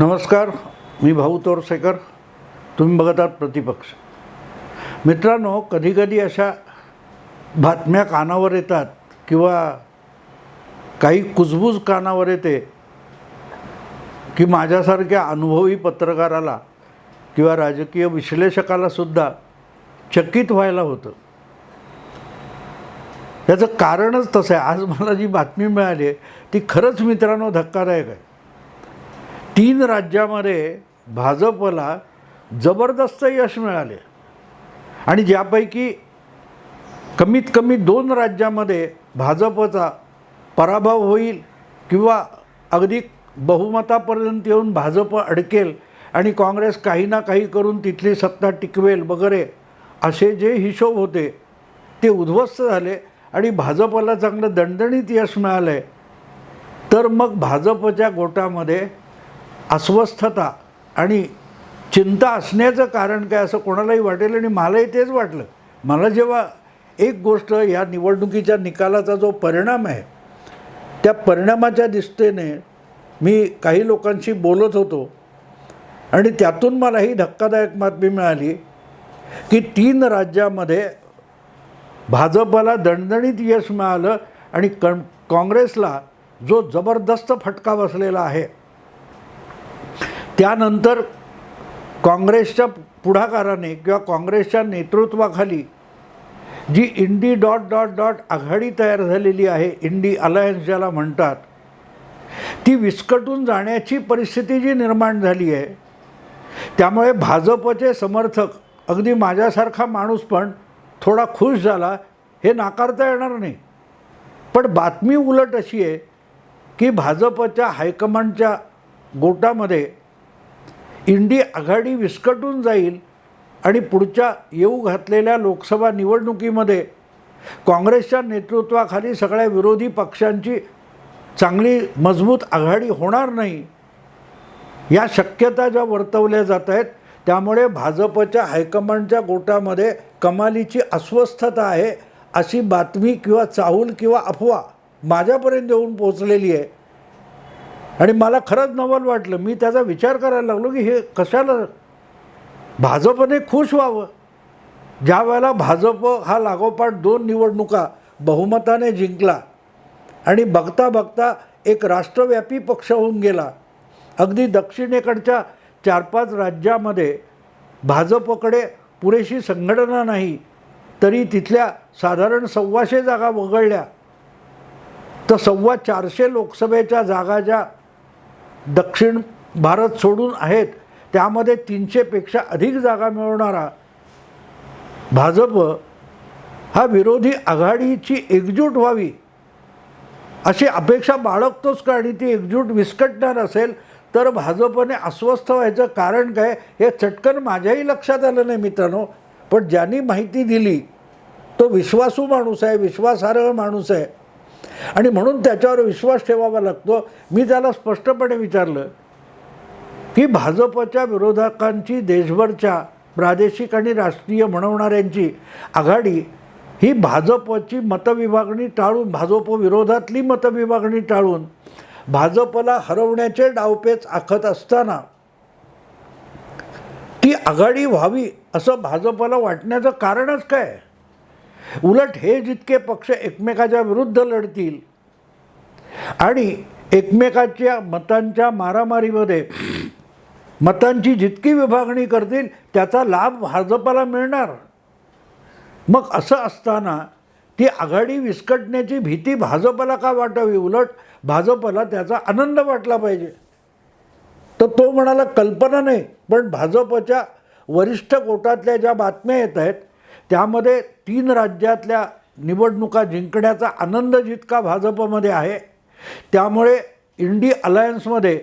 नमस्कार मी भाऊ तोरसेकर. तुम्ही बघत आहात प्रतिपक्ष. मित्रांनो कधीकधी अशा बातम्या कानावर येतात किंवा काही कुजबूज कानावर येते की माझ्यासारख्या अनुभवी पत्रकाराला किंवा राजकीय विश्लेषकाला सुद्धा चकित व्हायला होतं. याचं कारणच तसं आहे. आज मला जी बातमी मिळाली आहे ती खरंच मित्रांनो धक्कादायक आहे. तीन राज्यामध्ये भाजपला जबरदस्त यश मिळाले. आणि ज्यापैकी कमीत कमी दोन राज्यामध्ये भाजपचा पराभव होईल किंवा अगदी बहुमतापर्यंत येऊन भाजप अडकेल आणि काँग्रेस काही ना काही करून तिथली सत्ता टिकवेल वगैरे असे जे हिशोब होते ते उद्ध्वस्त झाले आणि भाजपला चांगलं दणदणीत यश मिळालं आहे तर मग भाजपच्या गोटामध्ये अस्वस्थता आणि चिंता असण्याचं कारण काय असं कोणालाही वाटेल आणि मलाही तेच वाटलं. मला जेव्हा एक गोष्ट या निवडणुकीच्या निकालाचा जो परिणाम आहे त्या परिणामाच्या दिसतेने मी काही लोकांशी बोलत होतो आणि त्यातून मला ही धक्कादायक बातमी मिळाली की तीन राज्यामध्ये भाजपला दणदणीत यश मिळालं आणि कं काँग्रेसला जो जबरदस्त फटका बसलेला आहे त्यानंतर काँग्रेसच्या पुढाकाराने किंवा काँग्रेसच्या नेतृत्वाखाली जी इंडी डॉट डॉट डॉट आघाडी तयार झालेली आहे इंडी अलायन्स ज्याला म्हणतात ती विस्कटून जाण्याची परिस्थिती जी निर्माण झाली आहे त्यामुळे भाजपचे समर्थक अगदी माझ्यासारखा माणूस पण थोडा खुश झाला हे नाकारता येणार नाही. पण बातमी उलट अशी आहे की भाजपच्या हायकमांडच्या गोटामध्ये इंडी आघाडी विस्कटून जाईल आणि पुढच्या येऊ घातलेल्या लोकसभा निवडणुकीमध्ये काँग्रेसच्या नेतृत्वाखाली सगळ्या विरोधी पक्षांची चांगली मजबूत आघाडी होणार नाही या शक्यता ज्या वर्तवल्या जात आहेत त्यामुळे भाजपच्या हायकमांडच्या गोटामध्ये कमालीची अस्वस्थता आहे अशी बातमी किंवा चाहूल किंवा अफवा माझ्यापर्यंत येऊन पोचलेली आहे. आणि मला खरंच नवल वाटलं. मी त्याचा विचार करायला लागलो की हे कशाला? भाजपने खुश व्हावं. ज्या वेळेला भाजप हा लागोपाठ दोन निवडणुका बहुमताने जिंकला आणि बघता बघता एक राष्ट्रव्यापी पक्ष होऊन गेला. अगदी दक्षिणेकडच्या चार पाच राज्यामध्ये भाजपकडे पुरेशी संघटना नाही तरी तिथल्या साधारण सव्वाशे जागा वगळल्या. तर सव्वा चारशे लोकसभेच्या जागा ज्या दक्षिण भारत सोडून आहेत त्यामध्ये तीनशेपेक्षा अधिक जागा मिळवणारा भाजप हा विरोधी आघाडीची एकजूट व्हावी अशी अपेक्षा बाळगतोच का आणि ती एकजूट विस्कटणार असेल तर भाजपने अस्वस्थ व्हायचं कारण काय हे चटकन माझ्याही लक्षात आलं नाही मित्रांनो. पण ज्यांनी माहिती दिली तो विश्वासू माणूस आहे विश्वासार्ह माणूस आहे. आणि म्हणून त्याच्यावर विश्वास ठेवावा लागतो. मी त्याला स्पष्टपणे विचारलं की भाजपच्या विरोधकांची देशभरच्या प्रादेशिक आणि राष्ट्रीय म्हणवणाऱ्यांची आघाडी ही भाजपची मतविभागणी टाळून भाजप विरोधातली मतविभागणी टाळून भाजपला हरवण्याचे डावपेच आखत असताना ती आघाडी व्हावी असं भाजपला वाटण्याचं कारणच काय? उलट हे जितके पक्ष एकमेकाच्या विरुद्ध लढतील आणि एकमेकाच्या मतांच्या मारामारीमध्ये मतांची जितकी विभागणी करतील त्याचा लाभ भाजपाला मिळणार. मग असं असताना ती आघाडी विस्कटण्याची भीती भाजपला का वाटावी? उलट भाजपला त्याचा आनंद वाटला पाहिजे. तर तो म्हणाला कल्पना नाही पण भाजपच्या वरिष्ठ गोटातल्या ज्या बातम्या येत आहेत त्यामध्ये तीन राज्यातल्या निवडणुका जिंकण्याचा आनंद जितका भाजपमध्ये आहे त्यामुळे इंडी अलायन्समध्ये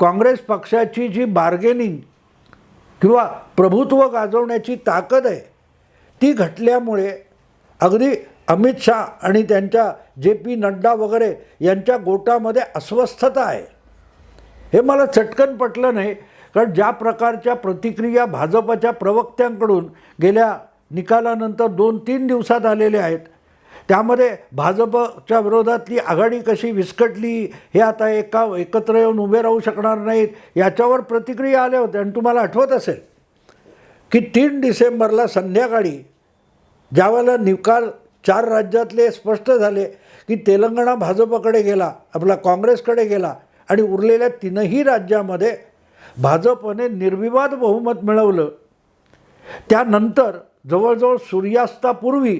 काँग्रेस पक्षाची जी बार्गेनिंग किंवा प्रभुत्व गाजवण्याची ताकद आहे ती घटल्यामुळे अगदी अमित शाह आणि त्यांच्या जे पी नड्डा वगैरे यांच्या गोटामध्ये अस्वस्थता आहे. हे मला चटकन पटलं नाही कारण ज्या प्रकारच्या प्रतिक्रिया भाजपच्या प्रवक्त्यांकडून गेल्या निकालानंतर दोन तीन दिवसात आलेले आहेत. त्यामध्ये भाजपच्या विरोधातली आघाडी कशी विस्कटली हे आता एका एकत्र येऊन उभे राहू शकणार नाहीत याच्यावर प्रतिक्रिया आल्या होत्या. आणि तुम्हाला आठवत असेल की तीन डिसेंबरला संध्याकाळी ज्यावेळेला निकाल चार राज्यातले स्पष्ट झाले की तेलंगणा भाजपकडे गेला आपला काँग्रेसकडे गेला आणि उरलेल्या तीनही राज्यामध्ये भाजपने निर्विवाद बहुमत मिळवलं. त्यानंतर जवळजवळ सूर्यास्तापूर्वी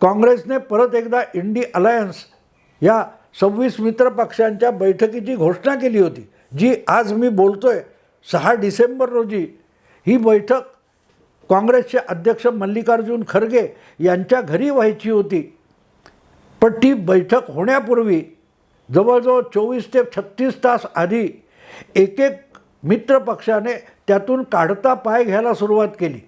काँग्रेसने परत एकदा इंडी अलायन्स या सव्वीस मित्र पक्षांच्या बैठकीची घोषणा केली होती जी आज मी बोलतो आहे सहा डिसेंबर रोजी. ही बैठक काँग्रेसचे अध्यक्ष मल्लिकार्जुन खरगे यांच्या घरी व्हायची होती. पण ती बैठक होण्यापूर्वी जवळजवळ चोवीस ते छत्तीस तास आधी एक एक मित्र पक्षाने त्यातून काढता पाय घ्यायला सुरुवात केली.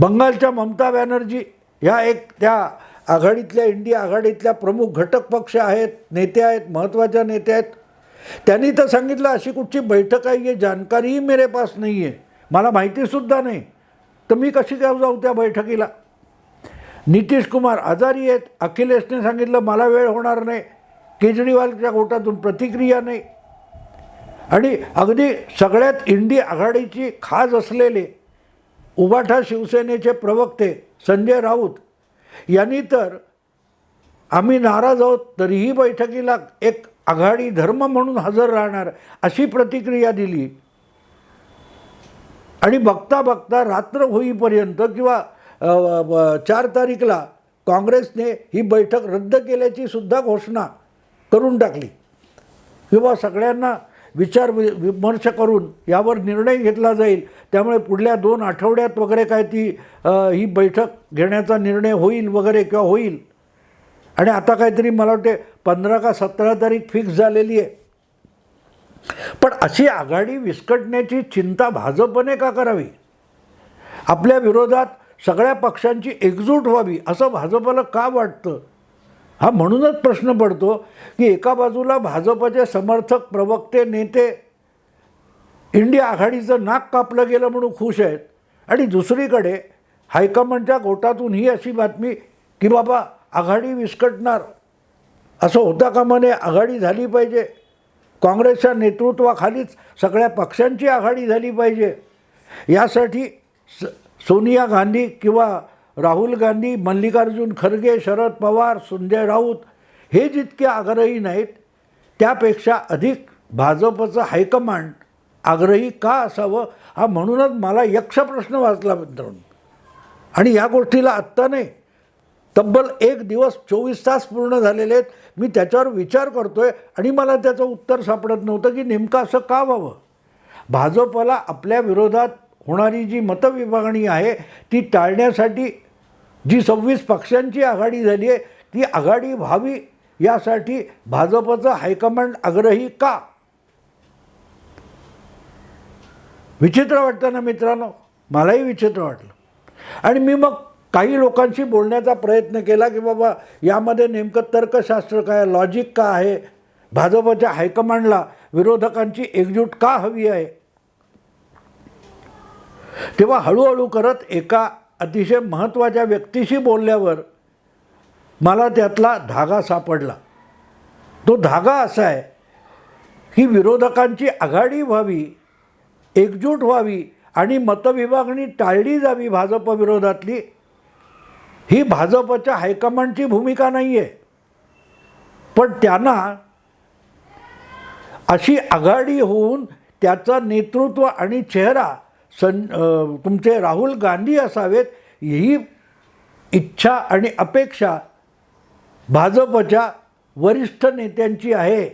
बंगालच्या ममता बॅनर्जी ह्या एक त्या आघाडीतल्या इंडिया आघाडीतल्या प्रमुख घटक पक्ष आहेत नेते आहेत महत्त्वाच्या नेते आहेत. त्यांनी तर सांगितलं अशी कुठची बैठक आहे ये जानकारीही मेरे पास नाही आहे. मला माहितीसुद्धा नाही. तर मी कशी काय जाऊ त्या बैठकीला? नितीश कुमार आजारी आहेत. अखिलेशने सांगितलं मला वेळ होणार नाही. केजरीवालच्या गोटातून प्रतिक्रिया नाही. आणि अगदी सगळ्यात इंडी आघाडीची खाज असलेले उबाठा शिवसेनेचे प्रवक्ते संजय राऊत यांनी तर आम्ही नाराज आहोत तरीही बैठकीला एक आघाडी धर्म म्हणून हजर राहणार अशी प्रतिक्रिया दिली. आणि बघता बघता रात्र होईपर्यंत किंवा चार तारीखला काँग्रेसने ही बैठक रद्द केल्याची सुद्धा घोषणा करून टाकली. किंवा सगळ्यांना विचार वि विमर्श करून यावर निर्णय घेतला जाईल. त्यामुळे पुढल्या दोन आठवड्यात वगैरे काय ती ही बैठक घेण्याचा निर्णय होईल वगैरे किंवा होईल. आणि आता काहीतरी मला वाटते पंधरा का सतरा तारीख फिक्स झालेली आहे. पण अशी आघाडी विस्कटण्याची चिंता भाजपने का करावी? आपल्या विरोधात सगळ्या पक्षांची एकजूट व्हावी असं भाजपला का वाटतं? हा म्हणूनच प्रश्न पडतो की एका बाजूला भाजपचे समर्थक प्रवक्ते नेते इंडिया आघाडीचं नाक कापलं गेलं म्हणून खुश आहेत आणि दुसरीकडे हायकमांडच्या गोटातून ही अशी बातमी की बाबा आघाडी विस्कटणार. असं होता कामा नये आघाडी झाली पाहिजे. काँग्रेसच्या नेतृत्वाखालीच सगळ्या पक्षांची आघाडी झाली पाहिजे. यासाठी स सोनिया गांधी किंवा राहुल गांधी मल्लिकार्जुन खरगे शरद पवार संजय राऊत हे जितके आग्रही नाहीत त्यापेक्षा अधिक भाजपचं हायकमांड आग्रही का असावं हा म्हणूनच मला यक्ष प्रश्न वाचला मित्रांनो. आणि या गोष्टीला आत्ता नाही तब्बल एक दिवस चोवीस तास पूर्ण झालेले आहेत. मी त्याच्यावर विचार करतो आहे आणि मला त्याचं उत्तर सापडत नव्हतं की नेमकं असं का व्हावं. भाजपला आपल्या विरोधात होणारी जी मतविभागणी आहे ती टाळण्यासाठी जी सव्वीस पक्षांची आघाडी झाली आहे ती आघाडी व्हावी यासाठी भाजपचं हायकमांड आग्रही का? विचित्र वाटतं ना मित्रांनो? मलाही विचित्र वाटलं. आणि मी मग काही लोकांशी बोलण्याचा प्रयत्न केला की बाबा यामध्ये नेमकं तर्कशास्त्र काय लॉजिक का आहे? भाजपच्या हायकमांडला विरोधकांची एकजूट का हवी आहे? तेव्हा हळूहळू करत एका अतिशय महत्त्वाच्या व्यक्तीशी बोलल्यावर मला त्यातला धागा सापडला. तो धागा असा आहे की विरोधकांची आघाडी व्हावी एकजूट व्हावी आणि मतविभागणी टाळली जावी भाजप विरोधातली. ही भाजपच्या हायकमांडची भूमिका नाही आहे पण त्यांना अशी आघाडी होऊन त्याचं नेतृत्व आणि चेहरा सं तुमचे राहुल गांधी असावेत ही इच्छा आणि अपेक्षा भाजपच्या वरिष्ठ नेत्यांची आहे.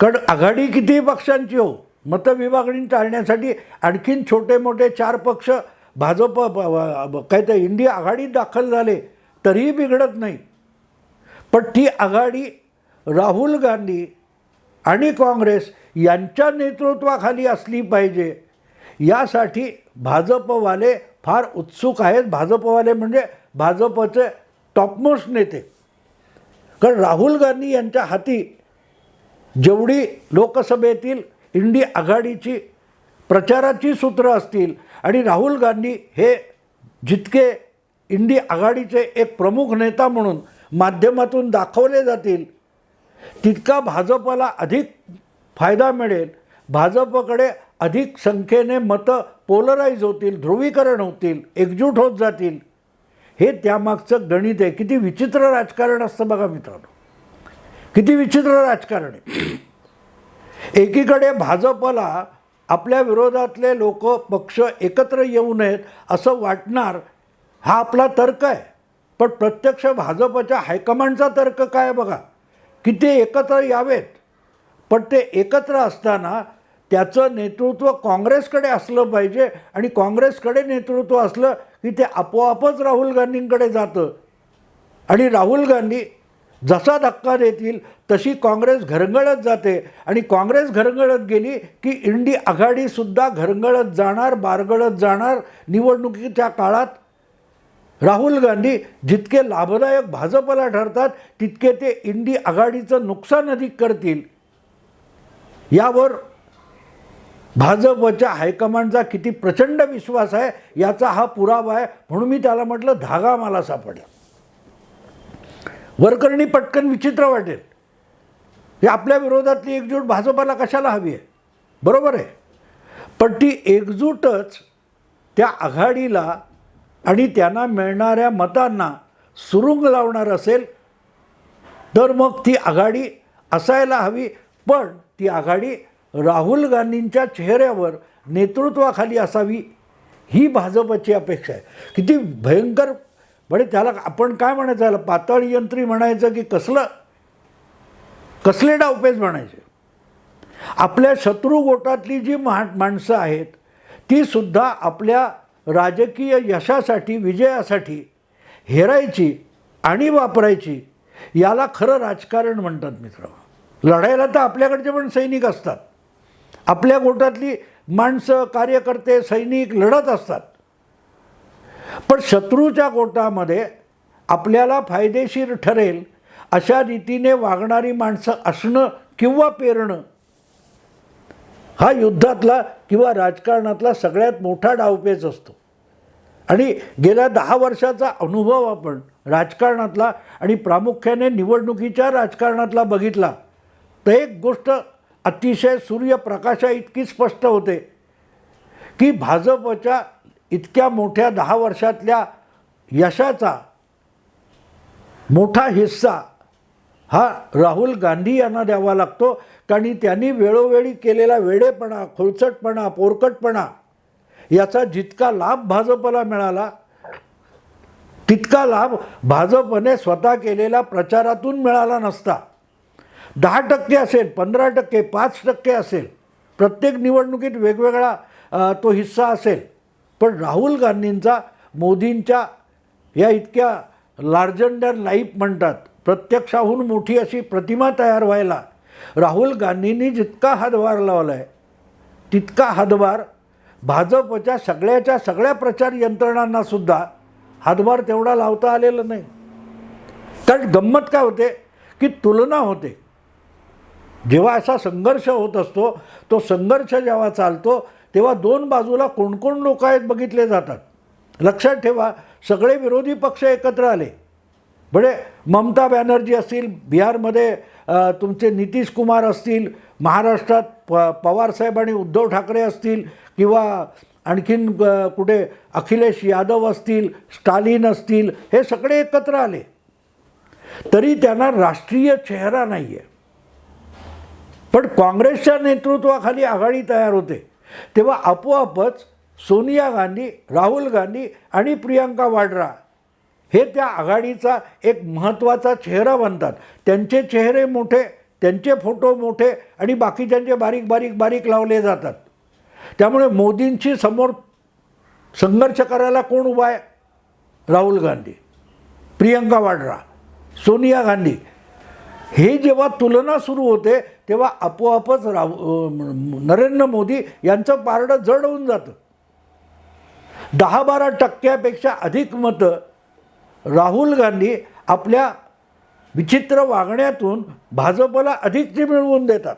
कारण आघाडी कितीही पक्षांची हो? मतविभागणी टाळण्यासाठी आणखीन छोटे मोठे चार पक्ष भाजप ब- काय तर इंडिया आघाडीत दाखल झाले तरीही बिघडत नाही. पण ती आघाडी राहुल गांधी आणि काँग्रेस यांच्या नेतृत्वाखाली असली पाहिजे. यासाठी भाजपवाले फार उत्सुक आहेत. भाजपवाले म्हणजे भाजपचे टॉपमोस्ट नेते. कारण राहुल गांधी यांच्या हाती जेवढी लोकसभेतील इंडी आघाडीची प्रचाराची सूत्रं असतील आणि राहुल गांधी हे जितके इंडी आघाडीचे एक प्रमुख नेता म्हणून माध्यमातून दाखवले जातील तितका भाजपला अधिक फायदा मिळेल. भाजपकडे अधिक संख्येने मतं पोलराईज होतील ध्रुवीकरण होतील एकजूट होत जातील. हे त्यामागचं गणित आहे. किती विचित्र राजकारण असतं बघा मित्रांनो. किती विचित्र राजकारण आहे. एकीकडे भाजपला आपल्या विरोधातले लोक पक्ष एकत्र येऊ नयेत असं वाटणार हा आपला तर्क आहे. पण प्रत्यक्ष भाजपच्या हायकमांडचा तर्क काय बघा. की ते एकत्र यावेत. पण ते एकत्र असताना त्याचं नेतृत्व काँग्रेसकडे असलं पाहिजे आणि काँग्रेसकडे नेतृत्व असलं की ते आपोआपच राहुल गांधींकडे जातं. आणि राहुल गांधी जसा धक्का देतील तशी काँग्रेस घरंगळत जाते. आणि काँग्रेस घरंगळत गेली की इंडी आघाडीसुद्धा घरंगळत जाणार बारगळत जाणार निवडणुकीच्या काळात. राहुल गांधी जितके लाभदायक भाजपला ठरतात तितके ते इंडी आघाडीचं नुकसान अधिक करतील. यावर भाजपच्या हायकमांडचा किती प्रचंड विश्वास आहे याचा हा पुरावा आहे. म्हणून मी त्याला म्हटलं धागा मला सापडला. वरकरणी पटकन विचित्र वाटेल. हे आपल्या विरोधातली एकजूट भाजपाला कशाला हवी आहे? बरोबर आहे. पण ती एकजूटच त्या आघाडीला आणि त्यांना मिळणाऱ्या मतांना सुरुंग लावणार असेल तर मग ती आघाडी असायला हवी. पण ती आघाडी राहुल गांधींच्या चेहऱ्यावर नेतृत्वाखाली असावी ही भाजपची अपेक्षा आहे. किती भयंकर म्हणजे त्याला आपण काय म्हणायचं त्याला पातळ यंत्री म्हणायचं की कसलं? कसले डावपेच म्हणायचे? आपल्या शत्रू गोटातली जी महा माणसं आहेत ती सुद्धा आपल्या राजकीय यशासाठी विजयासाठी हेरायची आणि वापरायची याला खरं राजकारण म्हणतात मित्र लढायला तर आपल्याकडचे पण सैनिक असतात. आपल्या गोटातली माणसं कार्यकर्ते सैनिक लढत असतात. पण शत्रूच्या गोटामध्ये आपल्याला फायदेशीर ठरेल अशा रीतीने वागणारी माणसं असणं किंवा पेरणं हा युद्धातला किंवा राजकारणातला सगळ्यात मोठा डावपेच असतो. आणि गेल्या दहा वर्षाचा अनुभव आपण राजकारणातला आणि प्रामुख्याने निवडणुकीच्या राजकारणातला बघितला तर एक गोष्ट अतिशय सूर्यप्रकाशा इतकी स्पष्ट होते की भाजपच्या इतक्या मोठ्या दहा वर्षातल्या यशाचा मोठा हिस्सा हा राहुल गांधी यांना द्यावा लागतो. कारण त्यांनी वेळोवेळी केलेला वेडेपणा खोलचटपणा पोरकटपणा याचा जितका लाभ भाजपला मिळाला तितका लाभ भाजपने स्वतः केलेल्या प्रचारातून मिळाला नसता. दहा टक्के असेल पंधरा टक्के पाच टक्के असेल. प्रत्येक निवडणुकीत वेगवेगळा तो हिस्सा असेल. पण राहुल गांधींचा मोदींच्या या इतक्या लार्जंडर लाईफ म्हणतात प्रत्यक्षाहून मोठी अशी प्रतिमा तयार व्हायला राहुल गांधींनी जितका हातभार लावला आहे तितका हातभार भाजपच्या सगळ्याच्या सगळ्या प्रचार यंत्रणांनासुद्धा हातभार तेवढा लावता आलेला नाही. कारण गंमत काय होते की तुलना होते. जेव्हा असा संघर्ष होत असतो तो संघर्ष जेव्हा चालतो तेव्हा दोन बाजूला कोण कोण लोक आहेत बघितले जातात. लक्षात ठेवा सगळे विरोधी पक्ष एकत्र आले. म्हणजे ममता बॅनर्जी असतील बिहारमध्ये तुमचे नितीश कुमार असतील महाराष्ट्रात प पवारसाहेब आणि उद्धव ठाकरे असतील किंवा आणखीन कुठे अखिलेश यादव असतील स्टालिन असतील हे सगळे एकत्र आले. तरी त्यांना राष्ट्रीय चेहरा नाही आहे पण काँग्रेसच्या नेतृत्वाखाली आघाडी तयार होते. तेव्हा आपोआपच सोनिया गांधी राहुल गांधी आणि प्रियांका वाड्रा हे त्या आघाडीचा एक महत्त्वाचा चेहरा बनतात. त्यांचे चेहरे मोठे त्यांचे फोटो मोठे आणि बाकीच्यांचे बारीक बारीक बारीक लावले जातात. त्यामुळे मोदींशी समोर संघर्ष करायला कोण उभा आहे? राहुल गांधी प्रियंका वाड्रा सोनिया गांधी. हे जेव्हा तुलना सुरू होते तेव्हा आपोआपच राव नरेंद्र मोदी यांचं पारडं जड होऊन जातं. दहा बारा टक्क्यापेक्षा अधिक मतं राहुल गांधी आपल्या विचित्र वागण्यातून भाजपला अधिकची मिळवून देतात.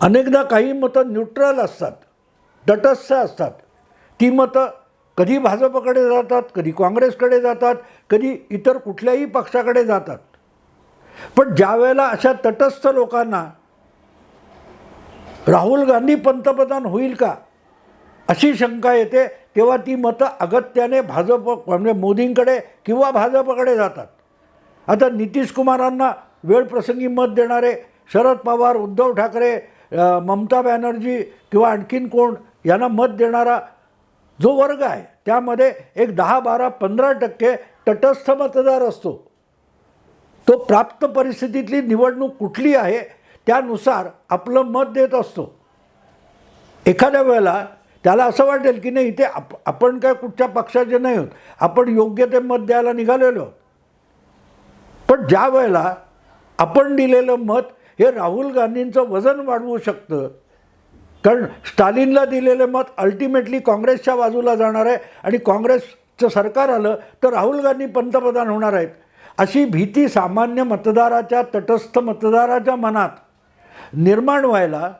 अनेकदा काही मतं न्यूट्रल असतात तटस्थ असतात. ती मतं कधी भाजपकडे जातात कधी काँग्रेसकडे जातात कधी इतर कुठल्याही पक्षाकडे जातात. पण ज्या वेळेला अशा तटस्थ लोकांना राहुल गांधी पंतप्रधान होईल का अशी शंका येते तेव्हा ती मतं अगत्याने भाजप म्हणजे मोदींकडे किंवा भाजपकडे जातात. आता नितीश कुमारांना वेळप्रसंगी मत देणारे शरद पवार उद्धव ठाकरे ममता बॅनर्जी किंवा आणखीन कोण यांना मत देणारा जो वर्ग आहे त्यामध्ये एक दहा बारा पंधरा टक्के तटस्थ मतदार असतो. तो प्राप्त परिस्थितीतली निवडणूक कुठली आहे त्यानुसार आपलं मत देत असतो. एखाद्या वेळेला त्याला असं वाटेल की नाही इथे आप आपण काय कुठच्या पक्षाचे नाही आहोत आपण योग्य ते मत द्यायला निघालेलो पण ज्या वेळेला आपण दिलेलं मत हे राहुल गांधींचं वजन वाढवू शकतं कारण स्टालिनला दिलेलं मत अल्टिमेटली काँग्रेसच्या बाजूला जाणार आहे आणि काँग्रेसचं सरकार आलं तर राहुल गांधी पंतप्रधान होणार आहेत. अशी भीती सामान्य मतदाराच्या तटस्थ मतदाराच्या मनात निर्माण व्हायला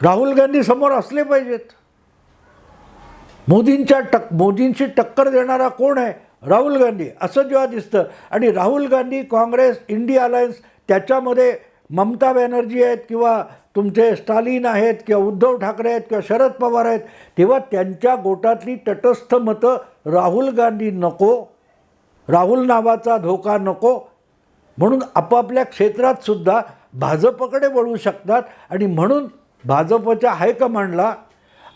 राहुल गांधी समोर असले पाहिजेत. मोदींच्या टक मोदींशी टक्कर देणारा कोण आहे? राहुल गांधी. असं जेव्हा दिसतं आणि Rahul Gandhi Congress India alliance त्याच्यामध्ये ममता बॅनर्जी आहेत किंवा तुमचे स्टालिन आहेत किंवा उद्धव ठाकरे आहेत किंवा शरद पवार आहेत तेव्हा त्यांच्या गोटातली तटस्थ मतं राहुल गांधी नको. राहुल नावाचा धोका नको म्हणून आपापल्या क्षेत्रात सुद्धा भाजपकडे वळू शकतात आणि म्हणून भाजपच्या हायकमांडला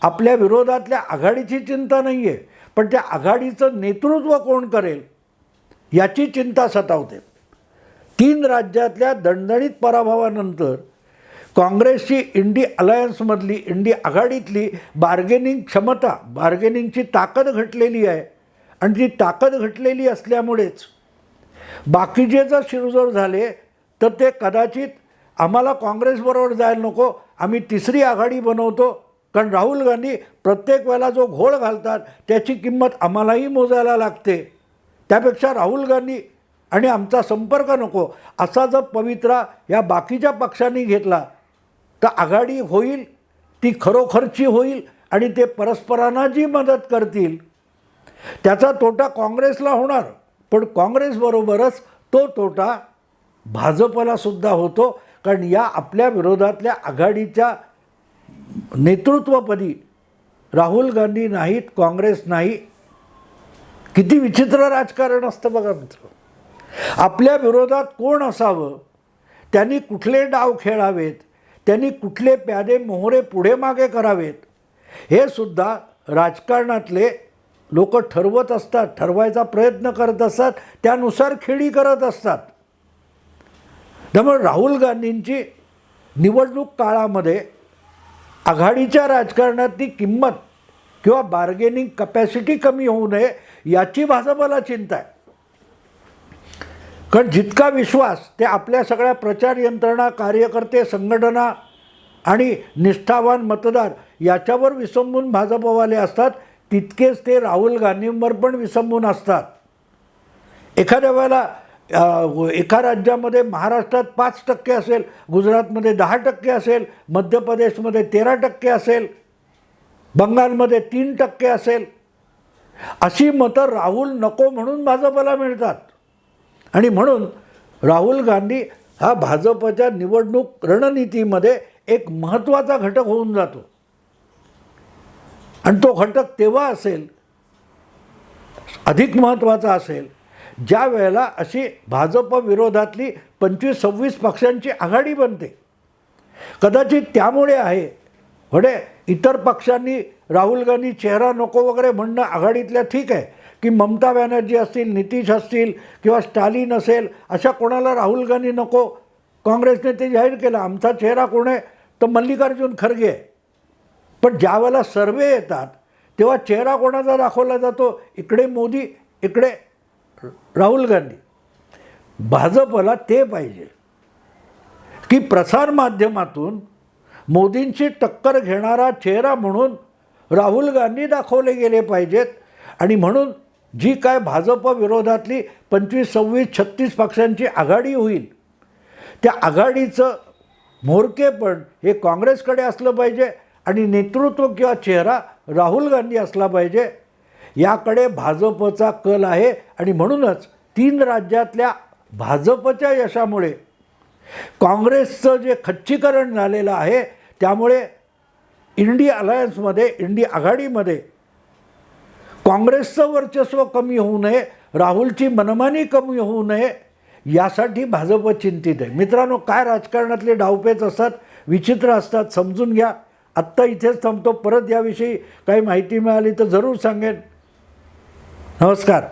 आपल्या विरोधातल्या आघाडीची चिंता नाही आहे पण त्या आघाडीचं नेतृत्व कोण करेल याची चिंता सतावते. तीन राज्यातल्या दणदणीत पराभवानंतर काँग्रेसची इंडी अलायन्समधली इंडी आघाडीतली बार्गेनिंग क्षमता बार्गेनिंगची ताकद घटलेली आहे. आणि ती ताकद घटलेली असल्यामुळेच बाकीचे जर शिरजोर झाले तर ते कदाचित आम्हाला काँग्रेसबरोबर जायला नको. आम्ही तिसरी आघाडी बनवतो. कारण राहुल गांधी प्रत्येक वेळेला जो घोळ घालतात त्याची किंमत आम्हालाही मोजायला लागते. त्यापेक्षा राहुल गांधी आणि आमचा संपर्क नको. असा जर पवित्रा या बाकीच्या पक्षांनी घेतला तर आघाडी होईल ती खरोखरची होईल आणि ते परस्परांना जी मदत करतील त्याचा तोटा काँग्रेसला होणार पण काँग्रेसबरोबरच तो तोटा भाजपला सुद्धा होतो कारण या आपल्या विरोधातल्या आघाडीच्या नेतृत्वपदी राहुल गांधी नाहीत काँग्रेस नाही. किती विचित्र राजकारण असतं बघा मित्र. आपल्या विरोधात कोण असावं? त्यांनी कुठले डाव खेळावेत? त्यांनी कुठले प्यादे मोहरे पुढे मागे करावेत? हे सुद्धा राजकारणातले लोक ठरवत असतात ठरवायचा प्रयत्न करत असतात त्यानुसार खेळी करत असतात. त्यामुळे राहुल गांधींची निवडणूक काळामध्ये आघाडीच्या राजकारणातली किंमत किंवा बार्गेनिंग कपॅसिटी कमी होऊ नये याची भाजपला चिंता आहे. कारण जितका विश्वास ते आपल्या सगळ्या प्रचार यंत्रणा कार्यकर्ते संघटना आणि निष्ठावान मतदार याच्यावर विसंबून भाजपवाले असतात तितकेच ते राहुल गांधींवर पण विसंबून असतात. एखाद्या वेळेला एका राज्यामध्ये महाराष्ट्रात पाच टक्के असेल गुजरातमध्ये दहा टक्के असेल मध्य प्रदेशमध्ये तेरा टक्के असेल बंगालमध्ये तीन टक्के असेल अशी मतं राहुल नको म्हणून भाजपला मिळतात. आणि म्हणून राहुल गांधी हा भाजपच्या निवडणूक रणनीतीमध्ये एक महत्त्वाचा घटक होऊन जातो. आणि तो घटक तेव्हा असेल अधिक महत्त्वाचा असेल ज्या वेळेला अशी भाजप विरोधातली पंचवीस सव्वीस पक्षांची आघाडी बनते. कदाचित त्यामुळे आहे म्हणजे इतर पक्षांनी राहुल गांधी चेहरा नको वगैरे म्हणणं आघाडीतल्या ठीक आहे की ममता बॅनर्जी असतील नितीश असतील किंवा स्टालिन असेल अशा कोणाला राहुल गांधी नको? काँग्रेसने ते जाहीर केलं आमचा चेहरा कोण आहे? तर मल्लिकार्जुन खरगे आहे. पण ज्या वेळेला सर्वे येतात तेव्हा चेहरा कोणाचा दाखवला जातो? इकडे मोदी इकडे राहुल गांधी. भाजपला ते पाहिजे. की प्रसारमाध्यमातून मोदींची टक्कर घेणारा चेहरा म्हणून राहुल गांधी दाखवले गेले पाहिजेत आणि म्हणून जी काय भाजप विरोधातली पंचवीस सव्वीस छत्तीस पक्षांची आघाडी होईल त्या आघाडीचं म्होरकेपण हे काँग्रेसकडे असलं पाहिजे. आणि नेतृत्व किंवा चेहरा राहुल गांधी असला पाहिजे याकडे भाजपचा कल आहे. आणि म्हणूनच तीन राज्यातल्या भाजपच्या यशामुळे काँग्रेसचं जे खच्चीकरण झालेलं आहे त्यामुळे इंडी अलायन्समध्ये इंडी आघाडीमध्ये काँग्रेसचं वर्चस्व कमी होऊ नये राहुलची मनमानी कमी होऊ नये यासाठी भाजप चिंतित आहे. मित्रांनो काय राजकारणातले डावपेच असतात विचित्र असतात समजून घ्या. आत्ता इथेच थांबतो. परत याविषयी काही माहिती मिळाली तर जरूर सांगेन. नमस्कार.